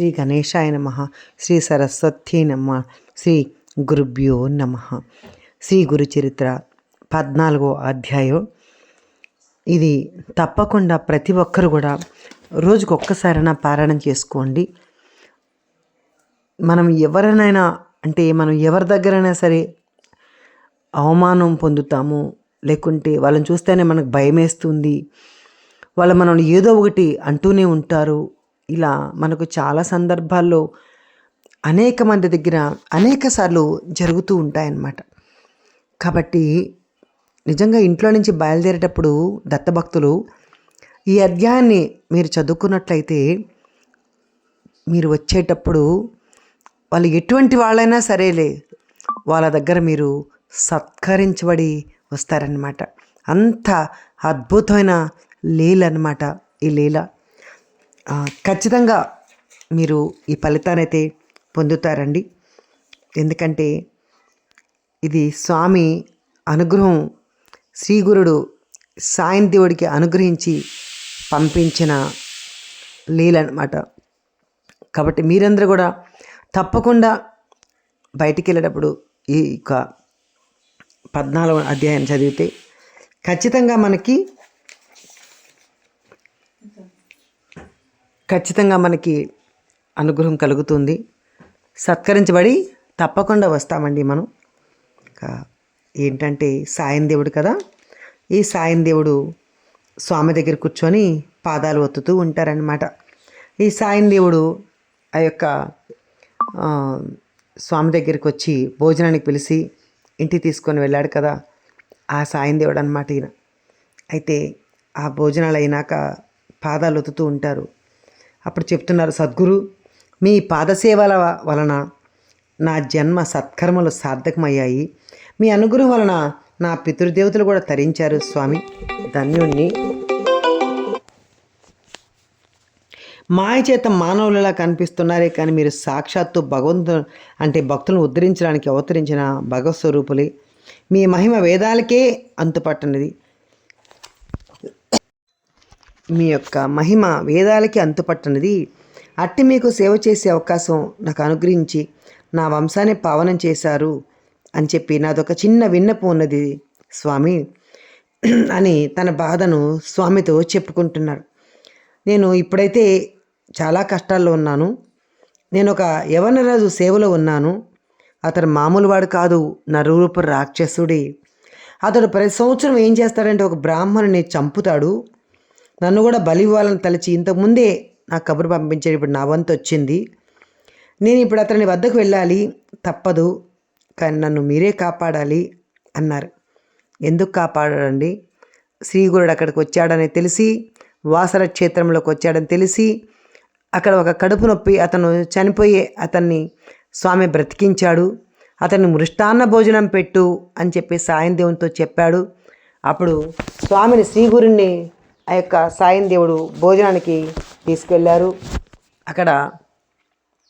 శ్రీ గణేశాయ నమ శ్రీ సరస్వతి నమ శ్రీ గురుభ్యో నమ. శ్రీ గురు చరిత్ర పద్నాలుగో అధ్యాయం. ఇది తప్పకుండా ప్రతి ఒక్కరు కూడా రోజుకు ఒక్కసారైనా పారాయణం చేసుకోండి. మనం ఎవరినైనా అంటే మనం ఎవరి దగ్గరైనా సరే అవమానం పొందుతాము లేకుంటే వాళ్ళని చూస్తేనే మనకు భయం వేస్తుంది వాళ్ళు మనం ఏదో ఒకటి అంటూనే ఉంటారు. ఇలా మనకు చాలా సందర్భాల్లో అనేక మంది దగ్గర అనేక సార్లు జరుగుతూ ఉంటాయన్నమాట. కాబట్టి నిజంగా ఇంట్లో నుంచి బయలుదేరేటప్పుడు దత్తభక్తులు ఈ అధ్యాయాన్ని మీరు చదువుకున్నట్లయితే మీరు వచ్చేటప్పుడు వాళ్ళు ఎటువంటి వాళ్ళైనా సరేలే వాళ్ళ దగ్గర మీరు సత్కరించబడి వస్తారనమాట అంత అద్భుతమైన లీల అనమాట ఈ లీల. ఖచ్చితంగా మీరు ఈ ఫలితాన్ని అయితే పొందుతారండి. ఎందుకంటే ఇది స్వామి అనుగ్రహం శ్రీగురుడు సాయం దేవుడికి అనుగ్రహించి పంపించిన లీలనమాట కాబట్టి మీరందరూ కూడా తప్పకుండా బయటికి వెళ్ళేటప్పుడు ఈ యొక్క పద్నాలుగు అధ్యాయం చదివితే ఖచ్చితంగా మనకి ఖచ్చితంగా మనకి అనుగ్రహం కలుగుతుంది. సత్కరించబడి తప్పకుండా వస్తామండి మనం. ఏంటంటే సాయం దేవుడు కదా. ఈ సాయం దేవుడు స్వామి దగ్గర కూర్చొని పాదాలు ఒత్తుతూ ఉంటారనమాట ఈ సాయం దేవుడు ఆ యొక్క స్వామి దగ్గరికి వచ్చి భోజనానికి పిలిచి ఇంటికి తీసుకొని వెళ్ళాడు కదా. ఆ సాయం దేవుడు అనమాట ఈయన. అయితే ఆ భోజనాలు అయినాక పాదాలు ఒత్తుతూ ఉంటారు. అప్పుడు చెప్తున్నారు సద్గురు మీ పాదసేవల వలన నా జన్మ సత్కర్మలు సార్థకమయ్యాయి. మీ అనుగ్రహం వలన నా పితృదేవతలు కూడా తరించారు స్వామి. ధన్యుణ్ణి. మాయ చేత మానవులలా కనిపిస్తున్నారే కానీ మీరు సాక్షాత్తు భగవంతు అంటే భక్తులను ఉద్ధరించడానికి అవతరించిన భగవత్ స్వరూపులే. మీ మహిమ వేదాలకే అంతుపట్టనిది. మీ యొక్క మహిమ వేదాలకి అంతుపట్టనిది. అట్టి మీకు సేవ చేసే అవకాశం నాకు అనుగ్రహించి నా వంశాన్ని పావనం చేశారు అని చెప్పి నాదొక చిన్న విన్నపం ఉన్నది స్వామి. అని తన బాధను స్వామితో చెప్పుకుంటున్నాడు. నేను ఇప్పుడైతే చాలా కష్టాల్లో ఉన్నాను. నేను ఒక యవనరాజు సేవలో ఉన్నాను. అతను మామూలు వాడు కాదు నరూరూప రాక్షసుడి. అతడు ప్రతి సంవత్సరం ఏం చేస్తాడంటే ఒక బ్రాహ్మణుని చంపుతాడు. నన్ను కూడా బలి ఇవ్వాలని తలచి ఇంతకుముందే నా కబురు పంపించాడు ఇప్పుడు నా వంతు వచ్చింది. నేను ఇప్పుడు అతని వద్దకు వెళ్ళాలి. తప్పదు. కానీ నన్ను మీరే కాపాడాలి అన్నారు. ఎందుకు కాపాడాడండి శ్రీగురుడు అక్కడికి వచ్చాడని తెలిసి వాసర క్షేత్రంలోకి వచ్చాడని తెలిసి అక్కడ ఒక కడుపు నొప్పి అతను చనిపోయే అతన్ని స్వామి బ్రతికించాడు. అతన్ని మృష్టాన్న భోజనం పెట్టు అని చెప్పి సాయం దేవునితో చెప్పాడు. అప్పుడు స్వామిని శ్రీగురుణ్ణి ఆ యొక్క సాయం దేవుడు భోజనానికి తీసుకెళ్ళారు. అక్కడ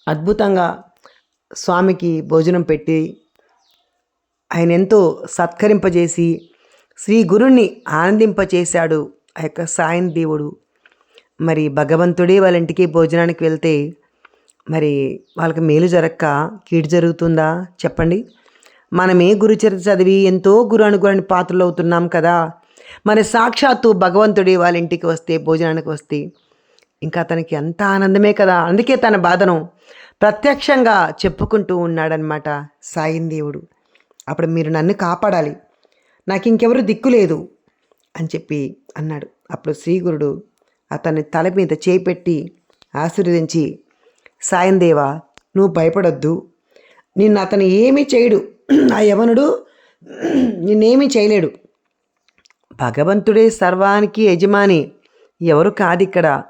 అద్భుతంగా స్వామికి భోజనం పెట్టి ఆయన ఎంతో సత్కరింపజేసి శ్రీ గురుణ్ణి ఆనందింపచేశాడు ఆ యొక్క సాయం దేవుడు. మరి భగవంతుడే వాళ్ళ ఇంటికి భోజనానికి వెళ్తే మరి వాళ్ళకి మేలు జరక్క కీడు జరుగుతుందా? చెప్పండి. మనమే గురుచరిత్ర చదివి ఎంతో గురు అనుగురాని పాత్రలు అవుతున్నాం కదా. మన సాక్షాత్తు భగవంతుడి వాళ్ళ ఇంటికి వస్తే భోజనానికి వస్తే ఇంకా అతనికి ఎంత ఆనందమే కదా. అందుకే తన బాధను ప్రత్యక్షంగా చెప్పుకుంటూ ఉన్నాడనమాట సాయం దేవుడు. అప్పుడు మీరు నన్ను కాపాడాలి. నాకు ఇంకెవరు దిక్కు లేదు అని చెప్పి అన్నాడు. అప్పుడు శ్రీగురుడు అతన్ని తల మీద చేపెట్టి ఆశీర్వదించి సాయం దేవా నువ్వు భయపడొద్దు. నిన్ను అతను ఏమీ చేయడు. ఆ యవనుడు నిన్నేమీ చేయలేడు. భగవంతుడే సర్వానికి యజమాని. ఎవరు కాదు ఇక్కడ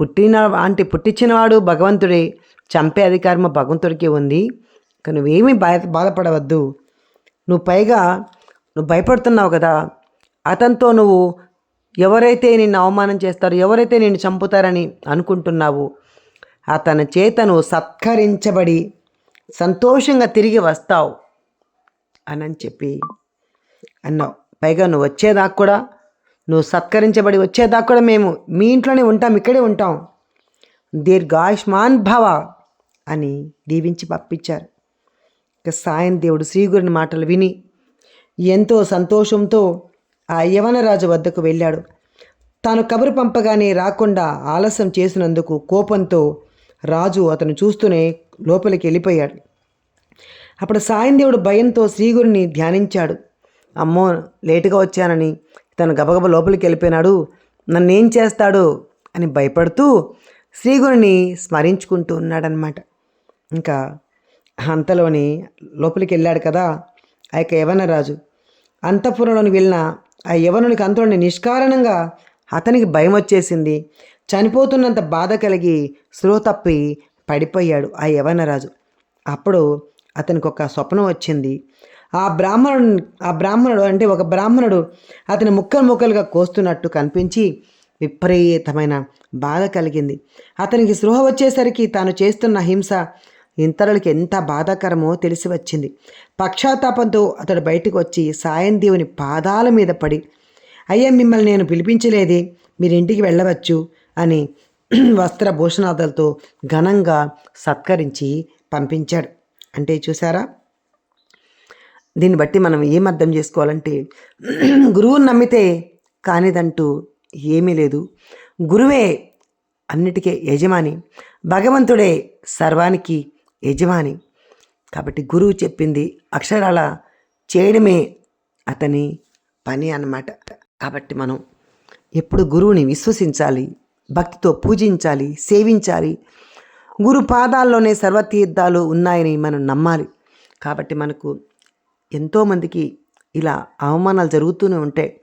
పుట్టిన అంటే పుట్టించినవాడు భగవంతుడే. చంపే అధికారం భగవంతుడికి ఉంది. నువ్వేమీ బాధ బాధపడవద్దు. నువ్వు పైగా నువ్వు భయపడుతున్నావు కదా. అతనితో నువ్వు ఎవరైతే నిన్ను అవమానం చేస్తారో ఎవరైతే నిన్ను చంపుతారని అనుకుంటున్నావు అతని చేతను సత్కరించబడి సంతోషంగా తిరిగి వస్తావు. అని చెప్పి అన్నావు. పైగా నువ్వు వచ్చేదాకా కూడా నువ్వు సత్కరించబడి వచ్చేదాకా కూడా మేము మీ ఇంట్లోనే ఉంటాం ఇక్కడే ఉంటాం. దీర్ఘాయుష్మాన్ భవ అని దీవించి పంపించారు. ఇక సాయం దేవుడు శ్రీగురుని మాటలు విని ఎంతో సంతోషంతో ఆ యవనరాజు వద్దకు వెళ్ళాడు. తాను కబురు పంపగానే రాకుండా ఆలస్యం చేసినందుకు కోపంతో రాజు అతను చూస్తూనే లోపలికి వెళ్ళిపోయాడు. అప్పుడు సాయం దేవుడు భయంతో శ్రీగురిని ధ్యానించాడు. అమ్మో లేటుగా వచ్చానని తను గబగబ లోపలికి వెళ్ళిపోయినాడు. నన్నేం చేస్తాడు? అని భయపడుతూ శ్రీగురిని స్మరించుకుంటూ ఉన్నాడనమాట ఇంకా అంతలోని లోపలికి వెళ్ళాడు కదా ఆ యొక్క యవనరాజు. అంతఃపురంలోని వెళ్ళిన ఆ యవనునికి అంతలోని నిష్కారణంగా అతనికి భయం వచ్చేసింది. చనిపోతున్నంత బాధ కలిగి శ్రో తప్పి పడిపోయాడు ఆ యవనరాజు. అప్పుడు అతనికి ఒక స్వప్నం వచ్చింది. ఆ బ్రాహ్మణుడు ఆ బ్రాహ్మణుడు అంటే ఒక బ్రాహ్మణుడు అతని ముక్కలు ముక్కలుగా కోస్తున్నట్టు కనిపించి విపరీతమైన బాధ కలిగింది. అతనికి స్పృహ వచ్చేసరికి తాను చేస్తున్న హింస ఇతరులకి ఎంత బాధాకరమో తెలిసి వచ్చింది. పక్షాతాపంతో అతడు బయటకు వచ్చి సాయం దేవుని పాదాల మీద పడి అయ్యా మిమ్మల్ని నేను పిలిపించలేదే మీరు ఇంటికి వెళ్ళవచ్చు అని వస్త్ర భూషణాదులతో ఘనంగా సత్కరించి పంపించాడు. అంటే చూసారా దీన్ని బట్టి మనం ఏం అర్థం చేసుకోవాలంటే గురువుని నమ్మితే కానిదంటూ ఏమీ లేదు. గురువే అన్నిటికీ యజమాని భగవంతుడే సర్వానికి యజమాని. కాబట్టి గురువు చెప్పింది అక్షరాల చేయడమే అతని పని అన్నమాట. కాబట్టి మనం ఎప్పుడు గురువుని విశ్వసించాలి భక్తితో పూజించాలి సేవించాలి. గురు పాదాల్లోనే సర్వతీర్థాలు ఉన్నాయని మనం నమ్మాలి. కాబట్టి మనకు ఎంతోమందికి ఇలా అవమానాలు జరుగుతూనే ఉంటాయి.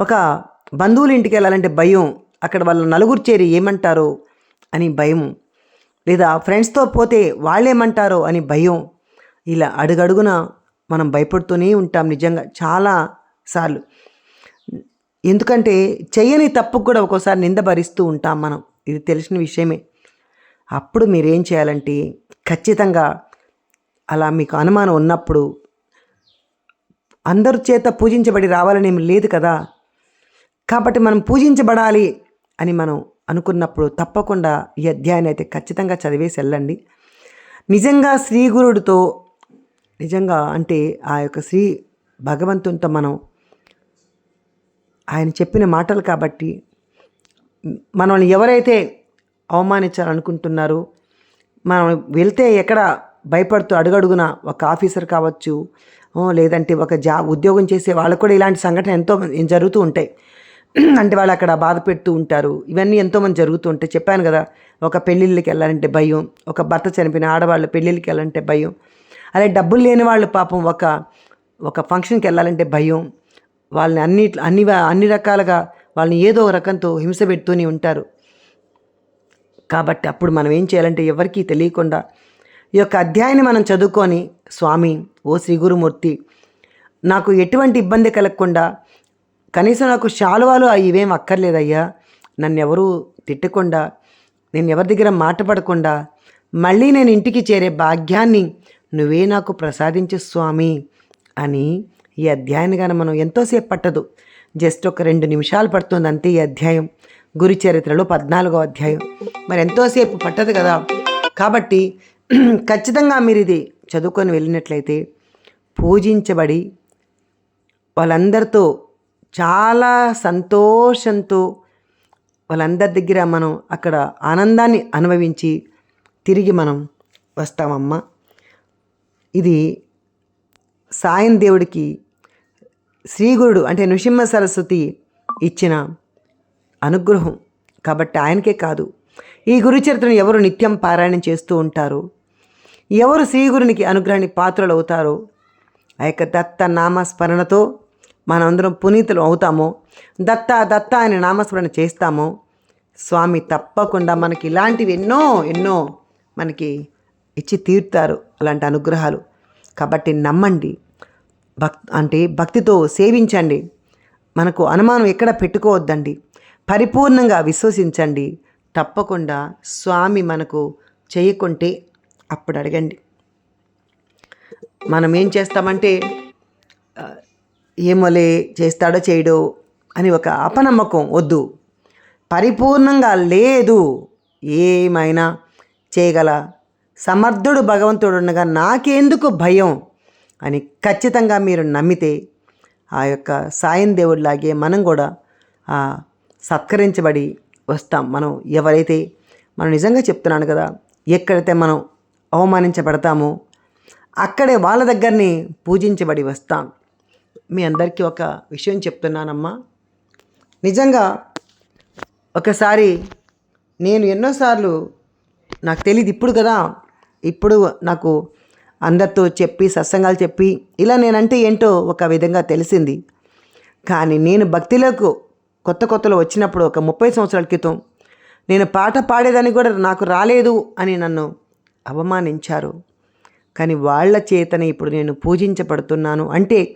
ఒక బంధువుల ఇంటికి వెళ్ళాలంటే భయం అక్కడ వాళ్ళ నలుగురు చేరి ఏమంటారో అని భయం లేదా ఫ్రెండ్స్తో పోతే వాళ్ళేమంటారో అని భయం. ఇలా అడుగడుగున మనం భయపడుతూనే ఉంటాం నిజంగా చాలా సార్లు. ఎందుకంటే చెయ్యని తప్పుకు కూడా ఒక్కోసారి నింద భరిస్తూ ఉంటాం మనం. ఇది తెలిసిన విషయమే. అప్పుడు మీరేం చేయాలంటే ఖచ్చితంగా అలా మీకు అనుమానం ఉన్నప్పుడు అందరి చేత పూజించబడి రావాలనేమి లేదు కదా. కాబట్టి మనం పూజించబడాలి అని మనం అనుకున్నప్పుడు తప్పకుండా ఈ అధ్యాయాన్ని అయితే ఖచ్చితంగా చదివేసి వెళ్ళండి. నిజంగా శ్రీ గురుడితో నిజంగా అంటే ఆ యొక్క శ్రీ భగవంతునితో మనం ఆయన చెప్పిన మాటలు కాబట్టి మనల్ని ఎవరైతే అవమానించాలనుకుంటున్నారో మనం వెళ్తే ఎక్కడ భయపడుతూ అడుగడుగున ఒక ఆఫీసర్ కావచ్చు లేదంటే ఒక జా ఉద్యోగం చేసే వాళ్ళకు కూడా ఇలాంటి సంఘటన ఎంతో మంది- జరుగుతూ ఉంటాయి. అంటే వాళ్ళు అక్కడ బాధ పెడుతూ ఉంటారు. ఇవన్నీ ఎంతోమంది జరుగుతూ ఉంటాయి. చెప్పాను కదా ఒక పెళ్ళిళ్ళకి వెళ్ళాలంటే భయం ఒక భర్త చనిపోయిన ఆడవాళ్ళు పెళ్ళిళ్ళకి వెళ్ళాలంటే భయం. అలాగే డబ్బులు లేని వాళ్ళు పాపం ఒక ఒక ఫంక్షన్కి వెళ్ళాలంటే భయం. వాళ్ళని అన్ని అన్ని అన్ని రకాలుగా వాళ్ళని ఏదో ఒక రకంతో హింస పెడుతూనే ఉంటారు. కాబట్టి అప్పుడు మనం ఏం చేయాలంటే ఎవరికీ తెలియకుండా ఈ యొక్క అధ్యాయాన్ని మనం చదువుకొని స్వామి ఓ శ్రీ గురుమూర్తి నాకు ఎటువంటి ఇబ్బంది కలగకుండా కనీసం నాకు శాలువాలు అవి ఇవేం అక్కర్లేదయ్యా. నన్ను ఎవరు తిట్టకుండా నేను ఎవరి దగ్గర మాట పడకుండా మళ్ళీ నేను ఇంటికి చేరే భాగ్యాన్ని నువ్వే నాకు ప్రసాదించు స్వామి అని ఈ అధ్యాయాన్ని కానీ మనం ఎంతోసేపు పట్టదు. జస్ట్ ఒక రెండు నిమిషాలు పడుతుంది అంతే ఈ అధ్యాయం. గురు చరిత్రలో పద్నాలుగో అధ్యాయం. మరి ఎంతోసేపు పట్టదు కదా. కాబట్టి ఖచ్చితంగా మీరు ఇది చదువుకొని వెళ్ళినట్లయితే పూజించబడి వాళ్ళందరితో చాలా సంతోషంతో వాళ్ళందరి దగ్గర మనం అక్కడ ఆనందాన్ని అనుభవించి తిరిగి మనం వస్తామమ్మ. ఇది సాయం దేవుడికి శ్రీగురుడు అంటే నృసింహ సరస్వతి ఇచ్చిన అనుగ్రహం. కాబట్టి ఆయనకే కాదు. ఈ గురుచరిత్రను ఎవరు నిత్యం పారాయణం చేస్తూ ఉంటారు? ఎవరు శ్రీగురునికి అనుగ్రహాన్ని పాత్రలు అవుతారో ఆ యొక్క దత్త నామస్మరణతో మనందరం పునీతులు అవుతామో దత్త దత్త అని నామస్మరణ చేస్తామో స్వామి తప్పకుండా మనకి ఇలాంటివి ఎన్నో ఎన్నో మనకి ఇచ్చి తీరుతారు అలాంటి అనుగ్రహాలు. కాబట్టి నమ్మండి భక్ అంటే భక్తితో సేవించండి. మనకు అనుమానం ఎక్కడ పెట్టుకోవద్దండి. పరిపూర్ణంగా విశ్వసించండి. తప్పకుండా స్వామి మనకు చేయకుంటే అప్పుడు అడగండి. మనం ఏం చేస్తామంటే ఏమోలే చేస్తాడో చేయడో అని ఒక అపనమ్మకం వద్దు. పరిపూర్ణంగా లేదు. ఏమైనా చేయగల సమర్థుడు భగవంతుడు ఉండగా నాకెందుకు భయం అని ఖచ్చితంగా మీరు నమ్మితే ఆ యొక్క సాయం దేవుడిలాగే మనం కూడా సత్కరించబడి వస్తాం. మనం ఎవరైతే మనం నిజంగా చెప్తున్నాను కదా ఎక్కడైతే మనం అవమానించబడతాము. అక్కడే వాళ్ళ దగ్గరని పూజించబడి వస్తాం. మీ అందరికీ ఒక విషయం చెప్తున్నానమ్మా. నిజంగా ఒకసారి నేను ఎన్నోసార్లు నాకు తెలియదు ఇప్పుడు కదా. ఇప్పుడు నాకు అందరితో చెప్పి సత్సంగాలు చెప్పి ఇలా నేనంటే ఏంటో ఒక విధంగా తెలిసింది. కానీ నేను భక్తిలోకి కొత్త కొత్తలో వచ్చినప్పుడు ఒక ముప్పై సంవత్సరాల క్రితం నేను పాట పాడేదని కూడా నాకు రాలేదు అని నన్ను అవమానించారు. కానీ వాళ్ళ చేతనే ఇప్పుడు నేను పూజించబడుతున్నాను అంటే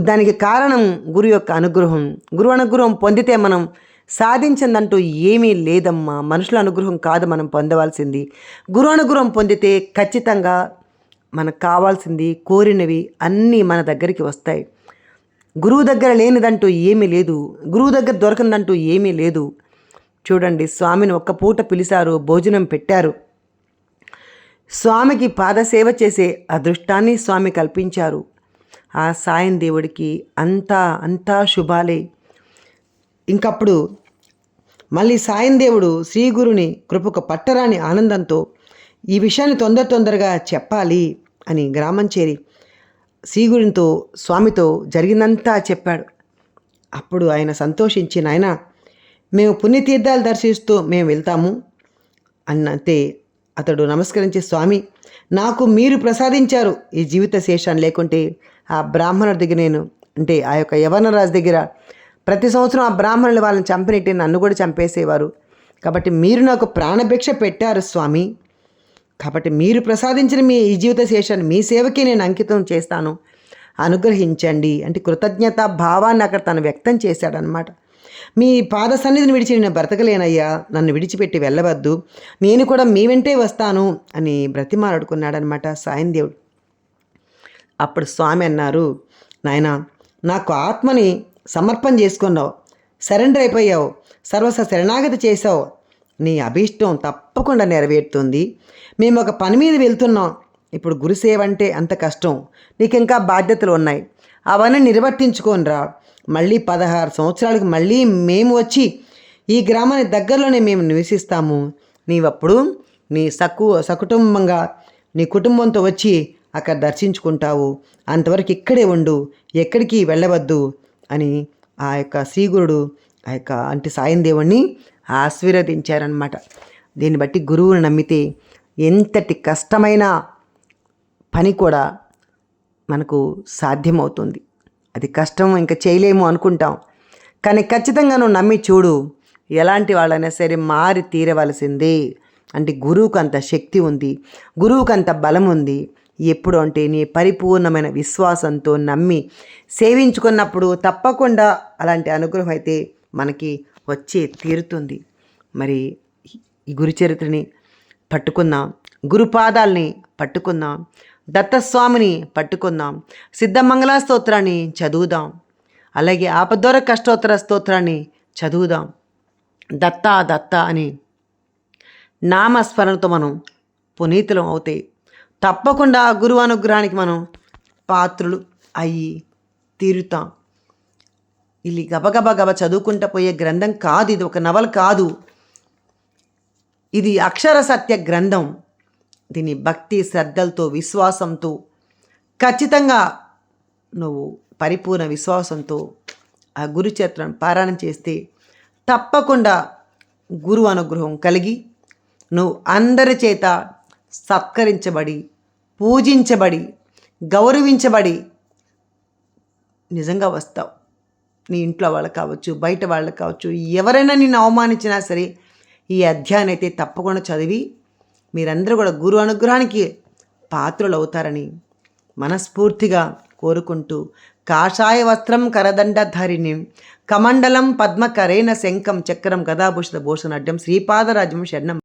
దానికి కారణం గురు యొక్క అనుగ్రహం. గురు అనుగ్రహం పొందితే మనం సాధించిందంటూ ఏమీ లేదమ్మా. మనుషుల అనుగ్రహం కాదు మనం పొందవలసింది. గురు అనుగ్రహం పొందితే ఖచ్చితంగా మనకు కావాల్సింది కోరినవి అన్నీ మన దగ్గరికి వస్తాయి. గురువు దగ్గర లేనిదంటూ ఏమీ లేదు. గురువు దగ్గర దొరకనిదంటూ ఏమీ లేదు. చూడండి స్వామిని ఒక్క పూట పిలిచారు భోజనం పెట్టారు. స్వామికి పాదసేవ చేసే అదృష్టాన్ని స్వామి కల్పించారు. ఆ సాయం దేవుడికి అంతా అంతా శుభాలే. ఇంకప్పుడు మళ్ళీ సాయం దేవుడు శ్రీ గురుని కృపకు పట్టరాని ఆనందంతో ఈ విషయాన్ని తొందర తొందరగా చెప్పాలి అని గ్రామం చేరి శ్రీగురితో స్వామితో జరిగిందంతా చెప్పాడు. అప్పుడు ఆయన సంతోషించి నాయన మేము పుణ్యతీర్థాలు దర్శిస్తూ మేము వెళ్తాము అన్నంతే అతడు నమస్కరించి స్వామి నాకు మీరు ప్రసాదించారు ఈ జీవిత శేషాన్ని లేకుంటే ఆ బ్రాహ్మణుడి దగ్గర నేను అంటే ఆ యొక్క యవనరాజు దగ్గర ప్రతి సంవత్సరం ఆ బ్రాహ్మణులు వాళ్ళని చంపినట్టే నన్ను కూడా చంపేసేవారు. కాబట్టి మీరు నాకు ప్రాణభిక్ష పెట్టారు స్వామి. కాబట్టి మీరు ప్రసాదించిన మీ ఈ జీవిత శేషాన్ని మీ సేవకి నేను అంకితం చేస్తాను. అనుగ్రహించండి. అంటే కృతజ్ఞత భావాన్ని అక్కడ తను వ్యక్తం చేశాడనమాట మీ పాద సన్నిధిని విడిచి నేను బ్రతకలేనయ్యా. నన్ను విడిచిపెట్టి వెళ్ళవద్దు. నేను కూడా మీ వెంటే వస్తాను అని బ్రతిమాలాడుకున్నాడనమాట సాయం దేవుడు. అప్పుడు స్వామి అన్నారు నాయన నాకు ఆత్మని సమర్పణ చేసుకున్నావు. సరెండర్ అయిపోయావు. సర్వస శరణాగతి చేసావు నీ అభీష్టం తప్పకుండా నెరవేరుతుంది. మేము ఒక పని మీద వెళ్తున్నాం. ఇప్పుడు గురుసేవ అంటే అంత కష్టం. నీకు ఇంకా బాధ్యతలు ఉన్నాయి. అవన్నీ నిర్వర్తించుకోనరా. మళ్ళీ పదహారు సంవత్సరాలకు మళ్ళీ మేము వచ్చి ఈ గ్రామానికి దగ్గరలోనే మేము నివసిస్తాము. నీవప్పుడు నీ సకు సకుటుంబంగా నీ కుటుంబంతో వచ్చి అక్కడ దర్శించుకుంటావు. అంతవరకు ఇక్కడే ఉండు ఎక్కడికి వెళ్ళవద్దు అని ఆ యొక్క శ్రీగురుడు ఆ యొక్క అంటే సాయం దేవుణ్ణి ఆశీర్వదించారనమాట దీన్ని బట్టి గురువుని నమ్మితే ఎంతటి కష్టమైన పని కూడా మనకు సాధ్యమవుతుంది. అది కష్టం ఇంకా చేయలేము అనుకుంటాం. కానీ ఖచ్చితంగా నువ్వు నమ్మి చూడు ఎలాంటి వాళ్ళైనా సరే మారి తీరవలసిందే. అంటే గురువుకు అంత శక్తి ఉంది గురువుకు అంత బలం ఉంది. ఎప్పుడు అంటే నీ పరిపూర్ణమైన విశ్వాసంతో నమ్మి సేవించుకున్నప్పుడు తప్పకుండా అలాంటి అనుగ్రహం అయితే మనకి వచ్చే తీరుతుంది. మరి ఈ గురు చరిత్రని పట్టుకుందాం గురుపాదాల్ని పట్టుకుందాం. దత్తస్వామిని పట్టుకుందాం. సిద్ధమంగళ స్తోత్రాన్ని చదువుదాం. అలాగే ఆపదోర కష్టోత్తర స్తోత్రాన్ని చదువుదాం. దత్త దత్త అని నామస్మరణతో మనం పునీతులం అవుతాయి తప్పకుండా గురువు అనుగ్రహానికి మనం పాత్రులు అయ్యి తీరుతాం. ఇది గబగబ గబ చదువుకుంటూ పోయే గ్రంథం కాదు ఇది ఒక నవల కాదు. ఇది అక్షర సత్య గ్రంథం. దీని భక్తి శ్రద్ధలతో విశ్వాసంతో ఖచ్చితంగా నువ్వు పరిపూర్ణ విశ్వాసంతో ఆ గురు చరిత్రను పారాయణం చేస్తే తప్పకుండా గురు అనుగ్రహం కలిగి నువ్వు అందరి చేత సత్కరించబడి పూజించబడి గౌరవించబడి నిజంగా వస్తావు. నీ ఇంట్లో వాళ్ళకి కావచ్చు బయట వాళ్ళకి కావచ్చు ఎవరైనా నిన్ను అవమానించినా సరే ఈ అధ్యాయం అయితే తప్పకుండా చదివి మీరందరూ కూడా గురు అనుగ్రహానికి పాత్రులవుతారని మనస్ఫూర్తిగా కోరుకుంటూ కాషాయ వస్త్రం కరదండధారిణి కమండలం పద్మకరేణ శంఖం చక్రం గదాభూషిత భూషణ అడ్డం శ్రీపాదరాజ్యం శరణం.